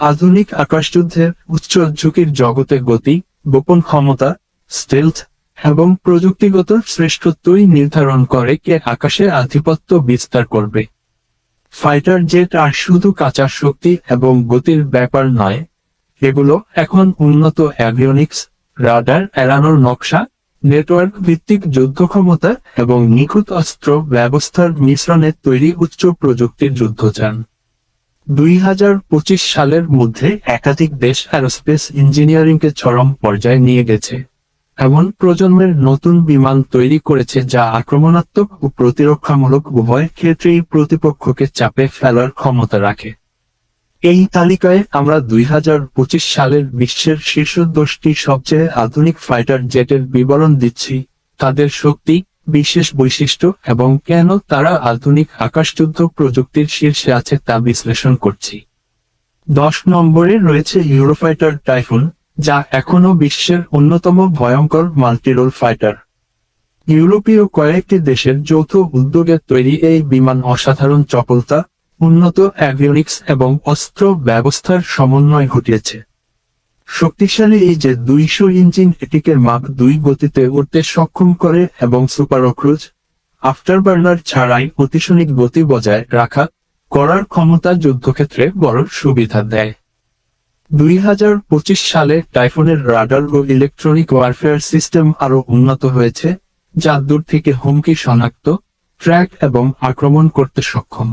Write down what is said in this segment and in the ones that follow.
আধুনিক আকাশযুদ্ধের উচ্চ ঝুঁকির জগতে গতি, গোপন ক্ষমতা স্টেলথ এবং প্রযুক্তিগত শ্রেষ্ঠত্বই নির্ধারণ করে কে আকাশে আধিপত্য বিস্তার করবে। ফাইটার জেট আর শুধু কাঁচা শক্তি এবং গতির ব্যাপার নয়, এগুলো এখন উন্নত অ্যাভিওনিক্স রাডার এড়ানোর নকশা নেটওয়ার্ক ভিত্তিক যুদ্ধ ক্ষমতা এবং নিখুঁত অস্ত্র ব্যবস্থার মিশ্রণে তৈরি উচ্চ প্রযুক্তির যুদ্ধ যুদ্ধযান। দুই হাজার পঁচিশ সালের মধ্যে একাধিক দেশ অ্যারোস্পেস ইঞ্জিনিয়ারিংকে চরম পর্যায়ে নিয়ে গেছে। এমন প্রজন্মের নতুন বিমান তৈরি করেছে যা আক্রমণাত্মক ও প্রতিরক্ষামূলক উভয় ক্ষেত্রেই প্রতিপক্ষকে চাপে ফেলার ক্ষমতা রাখে। এই তালিকায় আমরা দুই হাজার পঁচিশ সালের বিশ্বের শীর্ষ দশটি সবচেয়ে আধুনিক ফাইটার জেটের বিবরণ দিচ্ছি। তাদের শক্তি বিশেষ বৈশিষ্ট্য এবং কেন তারা আধুনিক আকাশযুদ্ধ প্রযুক্তির শীর্ষে আছে তা বিশ্লেষণ করছি। দশ নম্বরে রয়েছে ইউরোফাইটার টাইফুন, যা এখনও বিশ্বের অন্যতম ভয়ঙ্কর মাল্টিরোল ফাইটার। ইউরোপীয় কয়েকটি দেশের যৌথ উদ্যোগে তৈরি এই বিমান অসাধারণ চপলতা উন্নত অ্যাভিওনিক্স এবং অস্ত্র ব্যবস্থার সমন্বয় ঘটিয়েছে। শক্তিশালী এই যে দুইশো ইঞ্জিন এটিকে মাপ দুই গতিতে উঠতে সক্ষম করে এবং সুপার অক্রুজ আফটারবার্নার ছাড়াই অতিশনিক গতি বজায় রাখা করার ক্ষমতা যুদ্ধক্ষেত্রে বড় সুবিধা দেয়। দুই হাজার পঁচিশ সালে টাইফুনের রাডার ও ইলেকট্রনিক ওয়ারফেয়ার সিস্টেম আরও উন্নত হয়েছে, যা দূর থেকে হুমকি শনাক্ত, ট্র্যাক এবং আক্রমণ করতে সক্ষম।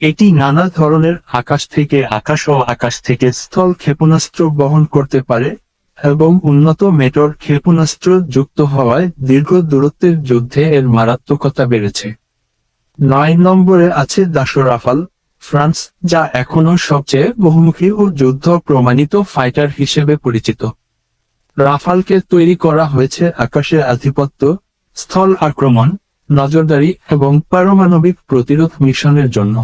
এটি নানা ধরনের আকাশ থেকে আকাশ ও আকাশ থেকে স্থল ক্ষেপণাস্ত্র বহন করতে পারে, এবং উন্নত মেটর ক্ষেপণাস্ত্র যুক্ত হওয়ায় দীর্ঘ দূরত্বের যুদ্ধে এর মারাত্মকতা বেড়েছে। নয় নম্বরে আছে দাসো রাফাল ফ্রান্স, যা এখনও সবচেয়ে বহুমুখী ও যুদ্ধ প্রমাণিত ফাইটার হিসেবে পরিচিত। রাফালকে তৈরি করা হয়েছে আকাশের আধিপত্য, স্থল আক্রমণ, নজরদারি এবং পারমাণবিক প্রতিরোধ মিশনের জন্য।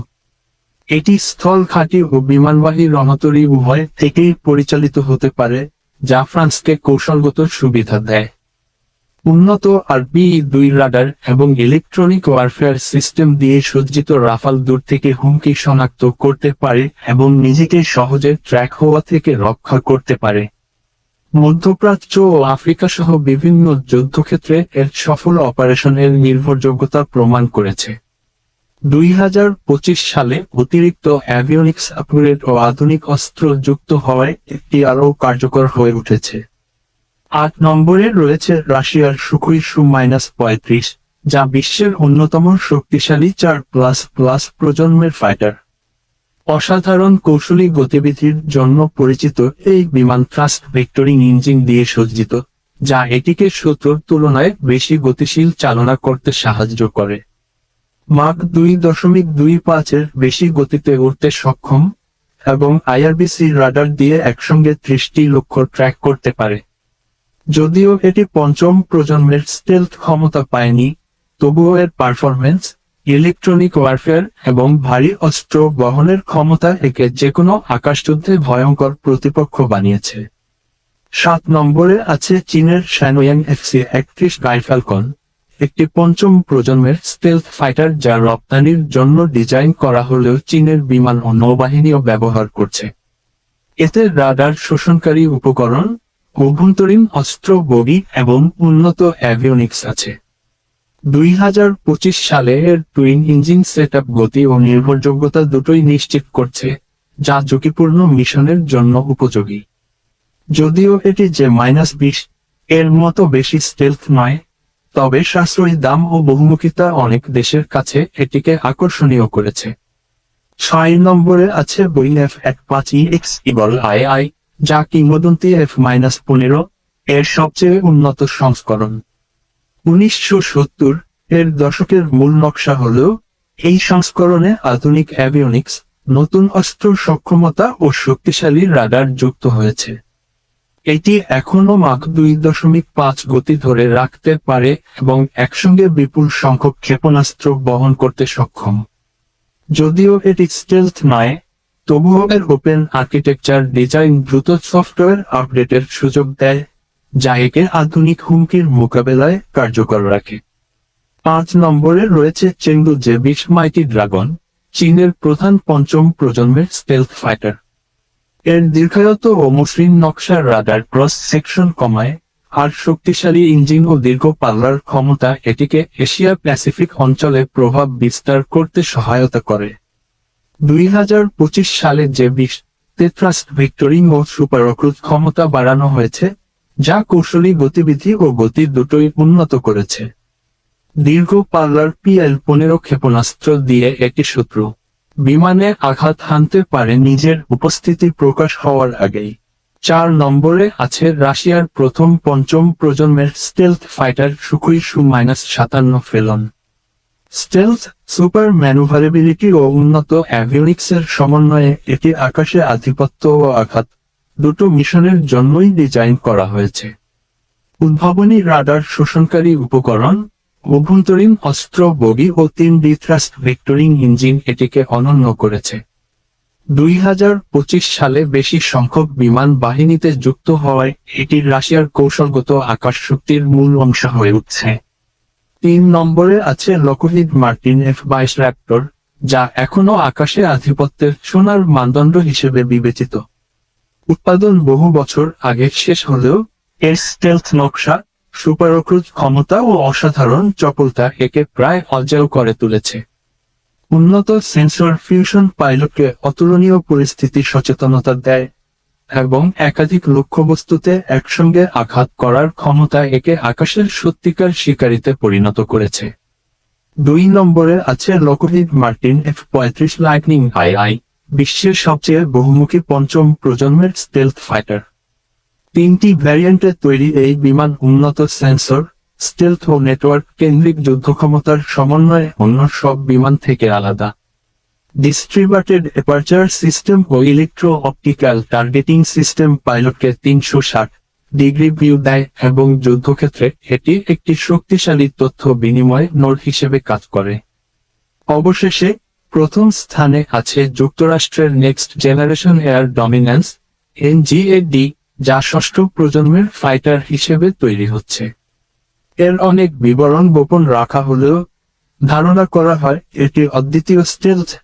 এটি স্থল ঘাঁটি ও বিমানবাহী রণতরী উভয় থেকেই পরিচালিত হতে পারে, যা ফ্রান্সকে কৌশলগত সুবিধা দেয়। উন্নত আর বি দুই রাডার এবং ইলেকট্রনিক ওয়ারফেয়ার সিস্টেম দিয়ে সজ্জিত রাফাল দূর থেকে হুমকি শনাক্ত করতে পারে এবং নিজেকে সহজে ট্র্যাক হওয়া থেকে রক্ষা করতে পারে। মধ্যপ্রাচ্য ও আফ্রিকা সহ বিভিন্ন যুদ্ধক্ষেত্রে এর সফল অপারেশনের নির্ভরযোগ্যতা প্রমাণ করেছে। দুই হাজার পঁচিশ সালে অতিরিক্ত অ্যাভিওনিক্স আপগ্রেড ও আধুনিক অস্ত্র যুক্ত হওয়ায় একটি আরও কার্যকর হয়ে উঠেছে। আট নম্বরে রয়েছে রাশিয়ার সুকুই সু মাইনাস পঁয়ত্রিশ, যা বিশ্বের অন্যতম শক্তিশালী চার প্লাস প্লাস প্রজন্মের ফাইটার অসাধারণ কৌশলী গতিবিধির জন্য পরিচিত এই বিমান থ্রাস্ট ভেক্টরিং ইঞ্জিন দিয়ে সজ্জিত, যা এটিকে শত্রুর তুলনায় বেশি গতিশীল চালনা করতে সাহায্য করে। মাক দুই দশমিক দুই পাঁচের বেশি গতিতে উঠতে সক্ষম, এবং আইআরবিসি রাডার দিয়ে একসঙ্গে ত্রিশটি লক্ষ্য ট্র্যাক করতে পারে। যদিও এটি পঞ্চম প্রজন্মের স্টেলথ ক্ষমতা পায়নি, তবুও এর পারফরমেন্স ইলেকট্রনিক ওয়ারফেয়ার এবং ভারী অস্ত্র বহনের ক্ষমতা একে যে কোনো আকাশযুদ্ধে ভয়ঙ্কর প্রতিপক্ষ বানিয়েছে। সাত নম্বরে আছে চীনের শ্যানোয়াং এফসি একত্রিশ গাইফালকন একটি পঞ্চম প্রজন্মের স্টেলথ ফাইটার যা রপ্তানির জন্য ডিজাইন করা হলেও চীনের বিমান ও নৌবাহিনীও ব্যবহার করছে। এতে রাডার শোষণকারী উপকরণ, অভ্যন্তরীণ অস্ত্র বগি এবং উন্নত অ্যাভিওনিক্স আছে। দুই হাজার পঁচিশ সালে এর টুইন ইঞ্জিন সেট গতি ও নির্ভরযোগ্যতা দুটোই নিশ্চিত করছে, যা ঝুঁকিপূর্ণ মিশনের জন্য উপযোগী। যদিও এটি যে মাইনাস বিশ, এর মতো বেশি স্টেলথ নয় তবে সাশ্রয়ী দাম ও বহুমুখিতা অনেক দেশের কাছে এটিকে আকর্ষণীয় করেছে। ছয় নম্বরে আছে বোইং এফ এক পাঁচ এক্স ইবল আই আই যা কিংবদন্তি এফ মাইনাস পনেরো এর সবচেয়ে উন্নত সংস্করণ। উনিশশো সত্তর এর দশকের মূল নকশা হলেও এই সংস্করণে আধুনিক অ্যাভিওনিক্স নতুন অস্ত্র সক্ষমতা ও শক্তিশালী রাডার যুক্ত হয়েছে। এটি এখনও মাক দুই দশমিক পাঁচ গতি ধরে রাখতে পারে এবং একসঙ্গে বিপুল সংখ্যক ক্ষেপণাস্ত্র বহন করতে সক্ষম। যদিও এটি স্টেলথ নয়, তবুও এর ওপেন আর্কিটেকচার ডিজাইন দ্রুত সফটওয়্যার আপডেটের সুযোগ দেয়, যা একে আধুনিক হুমকির মোকাবেলায় কার্যকর রাখে। পাঁচ নম্বরে রয়েছে চেঙ্গু জে বিশ মাইটি ড্রাগন চীনের প্রধান পঞ্চম প্রজন্মের স্টেলথ ফাইটার এর দীর্ঘায়ত ও মসৃণ নকশার রাডার ক্রস সেকশন কমায়, আর শক্তিশালী ইঞ্জিন ও দীর্ঘ পাল্লার ক্ষমতা এটিকে এশিয়া প্যাসিফিক অঞ্চলে প্রভাব বিস্তার করতে সহায়তা করে। দুই হাজার পঁচিশ সালে যে বিশ ভিক্টোরিং ও সুপার অক্রুজ ক্ষমতা বাড়ানো হয়েছে, যা কৌশলী গতিবিধি ও গতি দুটোই উন্নত করেছে। দীর্ঘ পাল্লার পিএল পনেরো ক্ষেপণাস্ত্র দিয়ে একটি শত্রু। বিমানে আঘাত হানতে পারে নিজের উপস্থিতি প্রকাশ হওয়ার আগেই। চার নম্বরে আছে রাশিয়ার প্রথম পঞ্চম প্রজন্মের স্টেলথ ফাইটার সুকুই সু মাইনাস সাতান্ন ফেলন। স্টেলথ সুপার ম্যানুভারেবিলিটি ও উন্নত অ্যাভিওনিক্সের সমন্বয়ে এটি আকাশে আধিপত্য ও আঘাত দুটো মিশনের জন্যই ডিজাইন করা হয়েছে। উদ্ভাবনী রাডার শোষণকারী উপকরণ অভ্যন্তরীণ অস্ত্র বগি ও তিন ডি থ্রাস্ট ভিক্টোরিং ইঞ্জিন এটিকে অনন্য করেছে। দুই হাজার পঁচিশ সালে বেশি সংখ্যক বিমান বাহিনীতে যুক্ত হওয়ায় এটি রাশিয়ার কৌশলগত আকাশ শক্তির মূল অংশ হয়ে উঠছে। তিন নম্বরে আছে লকহিড মার্টিন এফ বাইশ র্যাপ্টর যা এখনও আকাশে আধিপত্যের সোনার মানদণ্ড হিসেবে বিবেচিত। উৎপাদন বহু বছর আগে শেষ হলেও এর স্টেলথ নকশা সুপার অক্রুজ ক্ষমতা ও অসাধারণ চপলতা একে প্রায় অজেয় করে তুলেছে। উন্নত সেন্সর ফিউশন পাইলটকে অতুলনীয় পরিস্থিতি সচেতনতা দেয় এবং একাধিক লক্ষ্যবস্তুতে একসঙ্গে আঘাত করার ক্ষমতা একে আকাশের সত্যিকার শিকারিতে পরিণত করেছে। দুই নম্বরে আছে লকহিড মার্টিন এফ পঁয়ত্রিশ লাইটনিং আই বিশ্বের সবচেয়ে বহুমুখী পঞ্চম প্রজন্মের স্টেলথ ফাইটার ভ্যারিয়েন্টে তৈরি এই বিমান উন্নত সেন্সর স্টেলথ ও নেটওয়ার্ক কেন্দ্রিক যুদ্ধ ক্ষমতার সমন্বয়ে অন্য সব বিমান থেকে আলাদা। ডিস্ট্রিবাটেড এপারচার সিস্টেম ও ইলেকট্রো অপটিক্যাল টার্গেটিং সিস্টেম পাইলটকে তিনশো ষাট ডিগ্রি ভিউ দেয় এবং যুদ্ধক্ষেত্রে এটি একটি শক্তিশালী তথ্য বিনিময় নোড হিসেবে কাজ করে। অবশেষে, প্রথম স্থানে আছে যুক্তরাষ্ট্রের next generation air dominance NGAD যা ষষ্ঠ প্রজন্মের ফাইটার হিসেবে তৈরি হচ্ছে। এর অনেক বিবরণ গোপন রাখা হলেও ধারণা করা হয় এটি অদ্বিতীয় স্টেলথ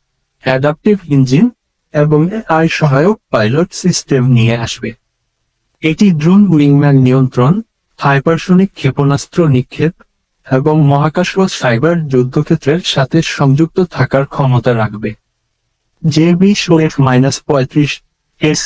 অ্যাডাপটিভ ইঞ্জিন এবং আই সহায়ক পাইলট সিস্টেম নিয়ে আসবে। এটি ড্রোন উইংম্যান নিয়ন্ত্রণ হাইপারসনিক ক্ষেপণাস্ত্র নিক্ষেপ এবং মহাকাশ ও সাইবার যুদ্ধক্ষেত্রের সাথে সংযুক্ত থাকার ক্ষমতা রাখবে। জে বিশ ও এফ মাইনাস পঁয়ত্রিশ এর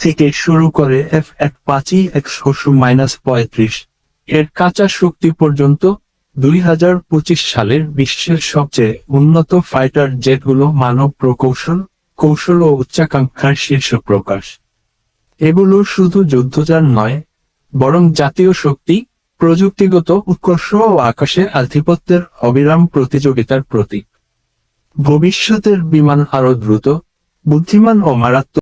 থেকে শুরু করে এফ এক পাঁচই একশো মাইনাস পঁয়ত্রিশ। এর কাঁচা শক্তি পর্যন্ত দুই হাজার পঁচিশ সালের বিশ্বের সবচেয়ে উন্নত ফাইটার জেটগুলো মানব প্রকৌশল, কৌশল ও উচ্চাকাঙ্ক্ষার শীর্ষ প্রকাশ। এগুলো শুধু যুদ্ধযান নয়, বরং জাতীয় শক্তি, প্রযুক্তিগত উৎকর্ষ ও আকাশে আধিপত্যের অবিরাম প্রতিযোগিতার প্রতীক। ভবিষ্যতের বিমান আরও দ্রুত, বুদ্ধিমান ও মারাত্মক